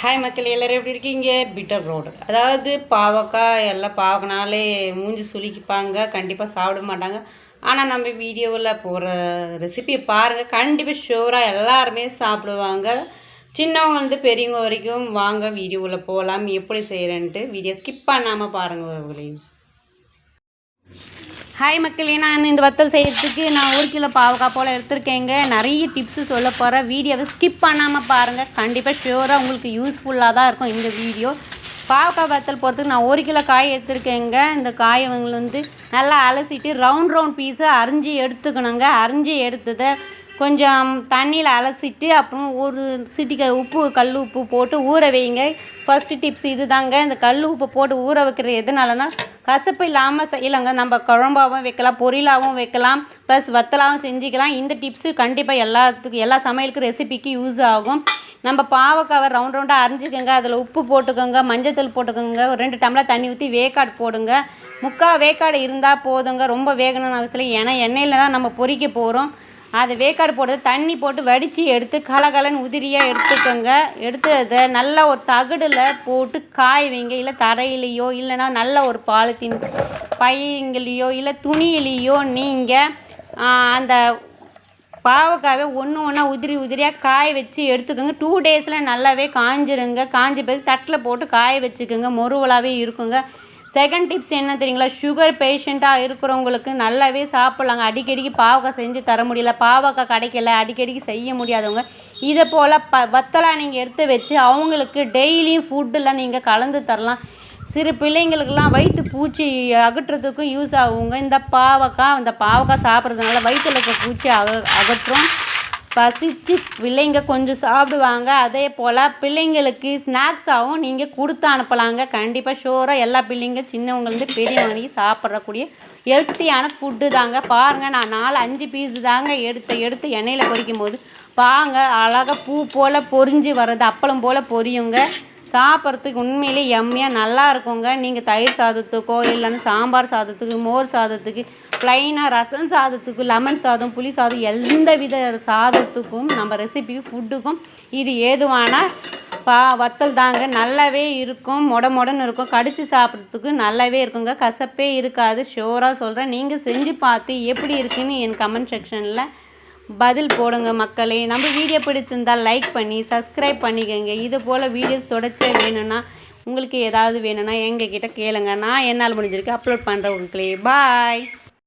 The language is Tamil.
ஹாய் மக்கள் எல்லோரும் எப்படி இருக்கீங்க? பிட்டர் ரோடு அதாவது பாவக்காய் எல்லாம் பாவக்கனாலே மூஞ்சி சுளிக்குப்பாங்க கண்டிப்பாக சாப்பிட மாட்டாங்க. ஆனால் நம்ம வீடியோவில் போகிற ரெசிபியை பாருங்கள் கண்டிப்பாக ஷூராக எல்லாருமே சாப்பிடுவாங்க. சின்னவங்கலேருந்து பெரியவங்க வரைக்கும் வாங்க வீடியோவில் போகலாம் எப்படி செய்கிறேன்ட்டு வீடியோ ஸ்கிப் பண்ணாமல் பாருங்கள் அவர்களையும் ஹாய் மக்களே. நான் இந்த வத்தல் செய்கிறதுக்கு நான் ஒரு கிலோ பாவக்காய் போல் எடுத்திருக்கேங்க. நிறைய டிப்ஸு சொல்ல போகிறேன் வீடியோவை ஸ்கிப் பண்ணாமல் பாருங்கள் கண்டிப்பாக ஷியோராக உங்களுக்கு யூஸ்ஃபுல்லாக தான் இருக்கும் இந்த வீடியோ. பாவக்காய் வத்தல் போகிறதுக்கு நான் ஒரு கிலோ காய் எடுத்துருக்கேங்க. இந்த காயை வந்து நல்லா அலசிட்டு ரவுண்ட் ரவுண்ட் பீஸை அரிஞ்சு எடுத்துக்கணுங்க. அரிஞ்சு எடுத்ததை கொஞ்சம் தண்ணியில் அலசிட்டு அப்புறம் ஒரு சிட்டிக்க உப்பு கல் உப்பு போட்டு ஊற வைங்க. ஃபஸ்ட்டு டிப்ஸ் இது தாங்க இந்த கல் உப்பு போட்டு ஊற வைக்கிறது எதனாலனா கசப்பு இல்லாமல் செய்யலாங்க. நம்ம குழம்பாகவும் வைக்கலாம் பொரியலாகவும் வைக்கலாம் ப்ளஸ் வத்தலாகவும் செஞ்சுக்கலாம். இந்த டிப்ஸு கண்டிப்பாக எல்லாத்துக்கும் எல்லா சமையலுக்கும் ரெசிபிக்கு யூஸ் ஆகும். நம்ம பாவக்காவை ரவுண்ட் ரவுண்டாக அரைஞ்சிக்கோங்க. அதில் உப்பு போட்டுக்கோங்க மஞ்சத்தூள் போட்டுக்கோங்க. ஒரு ரெண்டு டம்ளர் தண்ணி ஊற்றி வேக்காடு போடுங்க. முக்கால் வேக்காடு இருந்தால் போதுங்க. ரொம்ப வேகணும்னு அவசியம் ஏன்னா எண்ணெயில் தான் நம்ம பொறிக்க போகிறோம் அதை வேக்காடு போடுறது தண்ணி போட்டு வடித்து எடுத்து கலகலன்னு உதிரியாக எடுத்துக்கோங்க. எடுத்து அதை நல்லா ஒரு தகடில் போட்டு காய வைங்க. இல்லை தரையிலையோ இல்லைன்னா நல்ல ஒரு பாலித்தீன் பையங்களையோ இல்லை துணியிலையோ நீங்கள் அந்த பாவக்காயை ஒன்று ஒன்றா உதிரி உதிரியாக காய வச்சு எடுத்துக்கோங்க. டூ டேஸில் நல்லாவே காஞ்சிருங்க. காஞ்ச பிறகு தட்டில் போட்டு காய வச்சுக்கோங்க. மொறுவலாகவே இருக்குங்க. செகண்ட் டிப்ஸ் என்ன தெரியுங்களா? சுகர் பேஷண்ட்டாக இருக்கிறவங்களுக்கு நல்லாவே சாப்பிட்லாங்க. அடிக்கடிக்கு பாவக்காய் செஞ்சு தர முடியல. பாவக்காய் கிடைக்கல. அடிக்கடிக்கு செய்ய முடியாதவங்க. இதை போல் ப வத்தலாக நீங்கள் எடுத்து வச்சு அவங்களுக்கு டெய்லியும் ஃபுட்டெல்லாம் நீங்கள் கலந்து தரலாம். சிறு பிள்ளைங்களுக்கெல்லாம் வயிற்று பூச்சி அகற்றுறதுக்கும் யூஸ் ஆகுங்க. இந்த பாவக்காய் இந்த பாவக்காய் சாப்பிட்றதுனால வயிற்றில் இருக்க பூச்சி அக அகற்றும். பசிச்சு பிள்ளைங்க கொஞ்சம் சாப்பிடுவாங்க. அதே போல் பிள்ளைங்களுக்கு ஸ்நாக்ஸாகவும் நீங்கள் கொடுத்து அனுப்பலாங்க. கண்டிப்பாக ஷோராக எல்லா பிள்ளைங்க சின்னவங்கலேருந்து பெரியவங்க சாப்பிட்றக்கூடிய ஹெல்த்தியான ஃபுட்டு தாங்க. பாருங்கள் நான் நாலு அஞ்சு பீஸு தாங்க எடுத்து எடுத்து எண்ணெயில் பொரிக்கும் போது பாங்க அழகாக பூ போல் பொரிஞ்சு வர்றது அப்பளம் போல் பொரியுங்க. சாப்பிட்றதுக்கு உண்மையிலே எம்மையாக நல்லா இருக்குங்க. நீங்கள் தயிர் சாதத்துக்கோ இல்லைன்னா சாம்பார் சாதத்துக்கு மோர் சாதத்துக்கு ப்ளைனாக ரசம் சாதத்துக்கு லெமன் சாதம் புளி சாதம் எந்த வித சாதத்துக்கும் நம்ம ரெசிபிக்கு ஃபுட்டுக்கும் இது ஏதுவான பா வத்தல் தாங்க. நல்லாவே இருக்கும் மொட மொடன்னு இருக்கும். கடித்து சாப்பிட்றதுக்கு நல்லாவே இருக்குங்க. கசப்பே இருக்காது. ஷோராக சொல்கிறேன் நீங்கள் செஞ்சு பார்த்து எப்படி இருக்குன்னு என் கமெண்ட் செக்ஷனில் பதில் போடுங்க மக்களே. நம்ம வீடியோ பிடிச்சிருந்தால் லைக் பண்ணி சப்ஸ்கிரைப் பண்ணிக்கோங்க. இது போல் வீடியோஸ் தொடர்ச்சியாக வேணும்னா உங்களுக்கு ஏதாவது வேணும்னா எங்கள் கிட்டே கேளுங்க. நான் என்னால் முடிஞ்சிருக்கு. அப்லோட் பண்ணுறேன் உங்களுக்கு பாய்